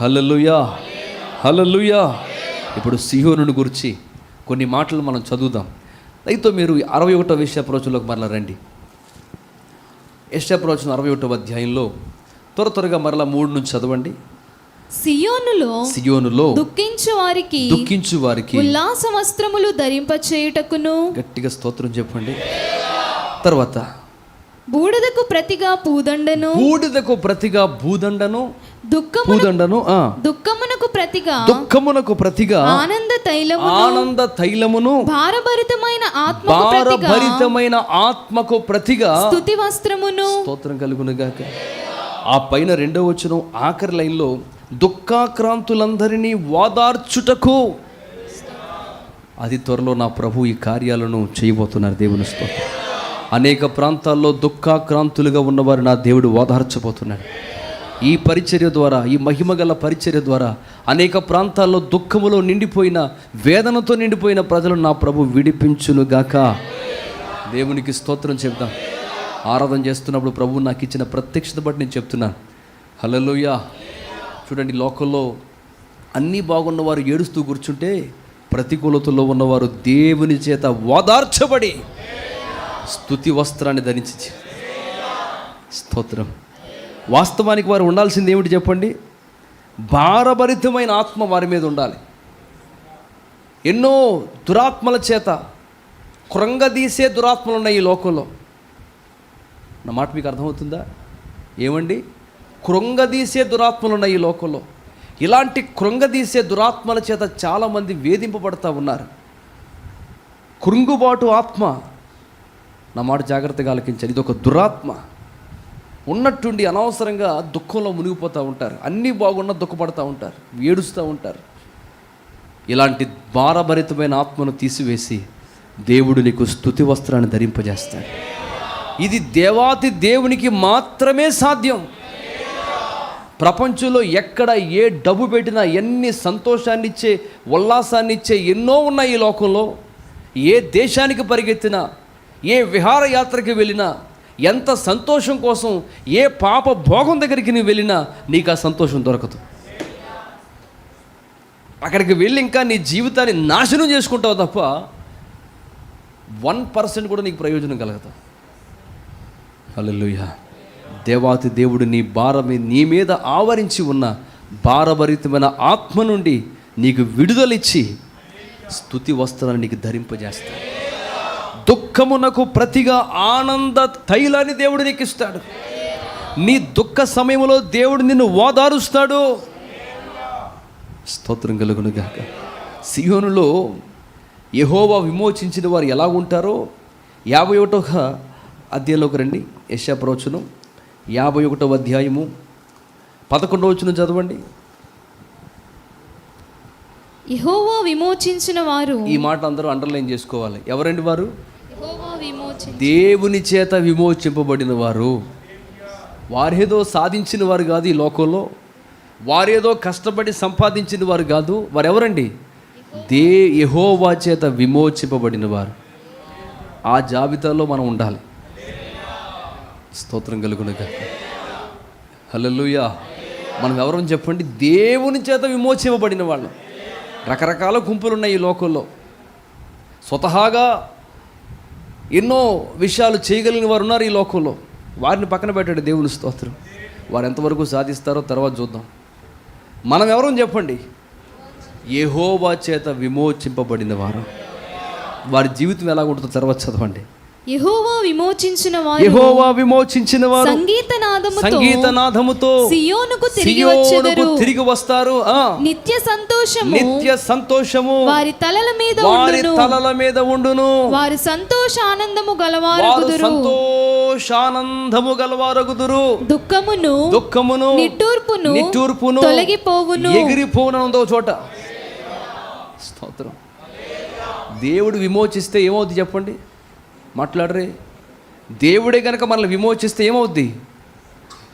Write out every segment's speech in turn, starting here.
Hallelujah. Hallelujah. ఇప్పుడు సియోనుని గురించి కొన్ని మాటలు మనం చదువుదాం. అయితే మీరు అరవై ఒకటో విషయ ప్రవచనలోకి మరలా రండి. యశ్య ప్రవచనం అరవై ఒకటో అధ్యాయంలో త్వర త్వరగా మరలా మూడు నుంచి చదవండి. సియోనులో సియోనులో దుఃఖించు వారికి దుఃఖించు వారికి ఉల్లాస వస్త్రములు ధరింపచేయుటకును. గట్టిగా స్తోత్రం చెప్పండి. తర్వాత బూడిదకు ప్రతిగా పూదండను బూడిదకు ప్రతిగా భూదండను. దుఃఖము భూదండను ఆ. దుఃఖమునకు ప్రతిగా దుఃఖమునకు ప్రతిగా ఆనంద తైలము ఆనంద తైలమును. భారభరితమైన ప్రతిగా భారభరితమైన ఆత్మకు ప్రతిగా స్తుతి వస్త్రమును స్తోత్రం కలుగునుగాక ఆ పైన రెండో వచ్చిన ఆఖరి లైన్లో దుఃఖాక్రాంతులందరినీ వాదార్చుటకు. అది త్వరలో నా ప్రభు ఈ కార్యాలను చేయబోతున్నారు దేవుని స్తోత్రం. అనేక ప్రాంతాల్లో దుఃఖాక్రాంతులుగా ఉన్నవారు నా దేవుడు ఓదార్చబోతున్నాడు. ఈ పరిచర్య ద్వారా ఈ మహిమగల పరిచర్య ద్వారా అనేక ప్రాంతాల్లో దుఃఖములో నిండిపోయిన వేదనతో నిండిపోయిన ప్రజలను నా ప్రభు విడిపించునుగాక దేవునికి స్తోత్రం చెప్తాం ఆరాధన చేస్తున్నప్పుడు ప్రభు నాకు ఇచ్చిన ప్రత్యక్షత బట్టి నేను చెప్తున్నాను. హల్లెలూయా. చూడండి లోకంలో అన్నీ బాగున్న వారు ఏడుస్తూ కూర్చుంటే ప్రతికూలతలో ఉన్నవారు దేవుని చేత ఓదార్చబడి స్తుతి వస్త్రాన్ని ధరించి స్తోత్రం. వాస్తవానికి వారు ఉండాల్సింది ఏమిటి చెప్పండి? భారభరితమైన ఆత్మ వారి మీద ఉండాలి. ఎన్నో దురాత్మల చేత కృంగదీసే దురాత్మలు ఉన్నాయి ఈ లోకంలో. నా మాట మీకు అర్థమవుతుందా? ఏమండి? కృంగదీసే దురాత్మలు ఉన్నాయి ఈ లోకంలో. ఇలాంటి కృంగదీసే దురాత్మల చేత చాలామంది వేధింపబడతా ఉన్నారు. కృంగుబాటు ఆత్మ నా మాట జాగ్రత్తగా ఆలకించాను ఇది ఒక దురాత్మ. ఉన్నట్టుండి అనవసరంగా దుఃఖంలో మునిగిపోతూ ఉంటారు. అన్నీ బాగున్నా దుఃఖపడుతూ ఉంటారు. ఏడుస్తూ ఉంటారు. ఇలాంటి భారభరితమైన ఆత్మను తీసివేసి దేవుడు నీకు స్థుతి వస్త్రాన్ని ధరింపజేస్తాడు. ఇది దేవాతి దేవునికి మాత్రమే సాధ్యం. ప్రపంచంలో ఎక్కడ ఏ డబ్బు పెట్టినా ఎన్ని సంతోషాన్ని ఇచ్చే ఉల్లాసాన్ని ఇచ్చే ఎన్నో ఉన్నాయి ఈ లోకంలో. ఏ దేశానికి పరిగెత్తినా ఏ విహారయాత్రకి వెళ్ళినా ఎంత సంతోషం కోసం ఏ పాప భోగం దగ్గరికి నువ్వు వెళ్ళినా నీకు ఆ సంతోషం దొరకదు. అక్కడికి వెళ్ళి ఇంకా నీ జీవితాన్ని నాశనం చేసుకుంటావు తప్ప వన్ పర్సెంట్ కూడా నీకు ప్రయోజనం కలగదు. హల్లెలూయా. దేవాతి దేవుడు నీ భారం నీ మీద ఆవరించి ఉన్న భారభరితమైన ఆత్మ నుండి నీకు విడుదలిచ్చి స్థుతి వస్త్రాన్ని నీకు ధరింపజేస్తాడు. దుఃఖమునకు ప్రతిగా ఆనంద తైలాన్ని దేవుడు నీకు ఇస్తాడు నీ దుఃఖ సమయంలో దేవుడు నిన్ను ఓదారుస్తాడు. స్తోత్రం కలుగును గాక. సియోనులో యహోవా విమోచించిన వారు ఎలా ఉంటారో యాభై ఒకటవ అధ్యాయంలోకి రండి. యశా ప్రవచనం యాభై ఒకటవ అధ్యాయము పదకొండవ వచనం చదవండి. యెహోవా విమోచించిన వారు ఈ మాట అందరూ అండర్లైన్ చేసుకోవాలి. ఎవరండి వారు? దేవుని చేత విమోచింపబడిన వారు వారేదో సాధించిన వారు కాదు ఈ లోకంలో. వారేదో కష్టపడి సంపాదించిన వారు కాదు. వారు ఎవరండి దే యహోవా చేత విమోచింపబడిన వారు ఆ జాబితాలో మనం ఉండాలి. స్తోత్రం కలుగునగా హల్లెలూయా. మనం ఎవరని చెప్పండి? దేవుని చేత విమోచింపబడిన వాళ్ళం. రకరకాల గుంపులు ఉన్నాయి ఈ లోకంలో. స్వతహాగా ఎన్నో విషయాలు చేయగలిగిన వారు ఉన్నారు ఈ లోకంలో. వారిని పక్కన పెట్టాడు దేవుని స్తోత్రం. వారు ఎంతవరకు సాధిస్తారో తర్వాత చూద్దాం. మనం ఎవరని చెప్పండి? ఏహోవా చేత విమోచింపబడిన వారు. వారి జీవితం ఎలా ఉంటుందో తర్వాత చదవండి. యెహోవా విమోచించిన వారు యెహోవా విమోచించిన వారు సంగీత నాదముతో సంగీతనాథముతో సియోనుకు తిరిగి వచ్చెదరు. తిరిగి వస్తారు. నిత్య సంతోషము. నిత్య సంతోషము. వారి తలల మీద వారి తలల మీద ఉండును. వారు సంతోష ఆనందము వారు గలవారుగుదురు సంతోషానందము గలవారగుదురు దుఃఖమును దుఃఖమును నిట్టూర్పును నిట్టూర్పును తొలగిపోవును. ఎగిరిపోవునందో చోట. స్తోత్రం. దేవుడు విమోచిస్తే ఏమవుద్ది చెప్పండి? మాట్లాడరే. దేవుడే కనుక మనల్ని విమోచిస్తే ఏమవుద్ది?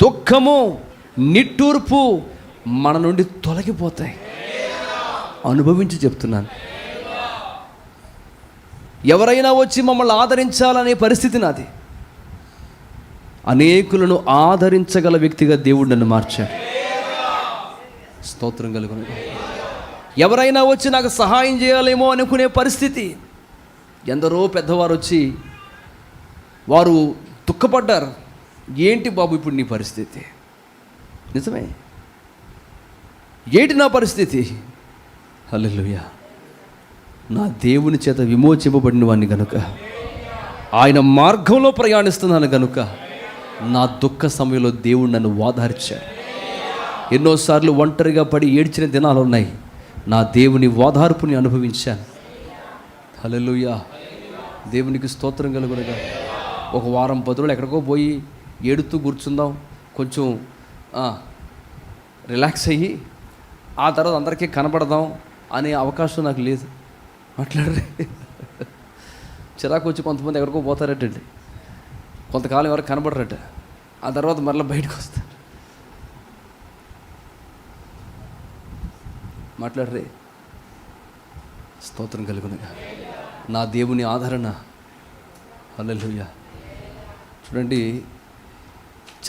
దుఃఖము నిట్టూర్పు మన నుండి తొలగిపోతాయి. అనుభవించి చెప్తున్నాను. ఎవరైనా వచ్చి మమ్మల్ని ఆదరించాలనే పరిస్థితి నాది. అనేకులను ఆదరించగల వ్యక్తిగా దేవుడు నన్ను మార్చాడు. స్తోత్రం కలుగును. ఎవరైనా వచ్చి నాకు సహాయం చేయాలేమో అనుకునే పరిస్థితి ఎందరో పెద్దవారు వచ్చి వారు దుఃఖపడ్డారు. ఏంటి బాబు ఇప్పుడు నీ పరిస్థితి? నిజమే. ఏంటి నా పరిస్థితి? హలోయ నా దేవుని చేత విమోచింపబడిన వాడిని గనుక ఆయన మార్గంలో ప్రయాణిస్తున్నాను గనుక నా దుఃఖ సమయంలో దేవుడు నన్ను వాదార్చాడు. ఎన్నోసార్లు ఒంటరిగా పడి ఏడ్చిన దినాలు ఉన్నాయి నా దేవుని ఓదార్పుని అనుభవించాను. హల్లెలూయా. దేవునికి స్తోత్రం కలుగునగా. ఒక వారం పది రోజులు ఎక్కడికో పోయి ఏడుతూ కూర్చుందాం. కొంచెం రిలాక్స్ అయ్యి ఆ తర్వాత అందరికీ కనపడదాం అనే అవకాశం నాకు లేదు. మాట్లాడరే. చిరాకు వచ్చి కొంతమంది ఎక్కడికో పోతారటండి. కొంతకాలం ఎవరికి కనబడరట. ఆ తర్వాత మరలా బయటకు వస్తారు. మాట్లాడరే. స్తోత్రం కలుగునగా. నా దేవుని ఆదరణ. అల్లెలుయ్య చూడండి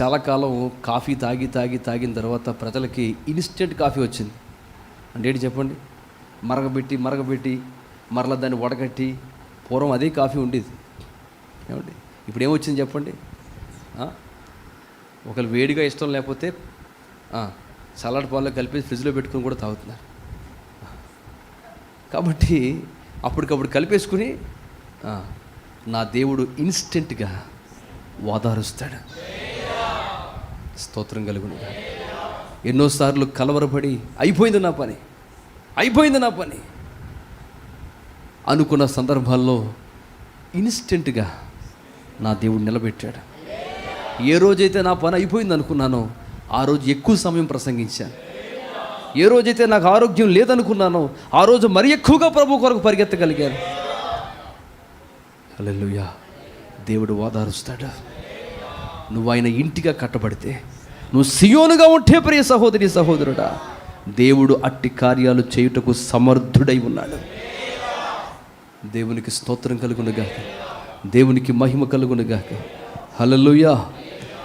చాలా కాలం కాఫీ తాగి తాగి తాగిన తర్వాత ప్రజలకి ఇన్స్టెంట్ కాఫీ వచ్చింది. అంటే ఏంటి చెప్పండి? మరగబెట్టి మరగబెట్టి మరలా దాన్ని వడగట్టి పూర్వం అదే కాఫీ ఉండేది. ఏమండి? ఇప్పుడు ఏమొచ్చింది చెప్పండి? ఆ? ఒకళ్ళు వేడిగా ఇష్టం లేకపోతే సలాడ్ చల్లటి కలిపి ఫ్రిడ్జ్లో పెట్టుకుని కూడా తాగుతున్నారు. కాబట్టి అప్పటికప్పుడు కలిపేసుకుని నా దేవుడు ఇన్స్టెంట్గా ఓదారుస్తాడు స్తోత్రం కలుగును. ఎన్నోసార్లు కలవరపడి అయిపోయింది నా పని అయిపోయింది నా పని అనుకున్న సందర్భాల్లో ఇన్స్టెంట్గా నా దేవుడు నిలబెట్టాడు. ఏ రోజైతే నా పని అయిపోయింది అనుకున్నానో ఆ రోజు ఎక్కువ సమయం ప్రసంగించాను. ఏ రోజైతే నాకు ఆరోగ్యం లేదనుకున్నానో ఆ రోజు మరి ఎక్కువగా ప్రభు కొరకు పరిగెత్తగలిగాను. హల్లెలూయా. దేవుడు ఓదారుస్తాడు నువ్వు ఆయన ఇంటిగా కట్టబడితే నువ్వు సియోనుగా ఉంటే ప్రియ సహోదరి సహోదరుడా దేవుడు అట్టి కార్యాలు చేయుటకు సమర్థుడై ఉన్నాడు. దేవునికి స్తోత్రం కలుగునుగాక. దేవునికి మహిమ కలుగునుగాక. హలలుయా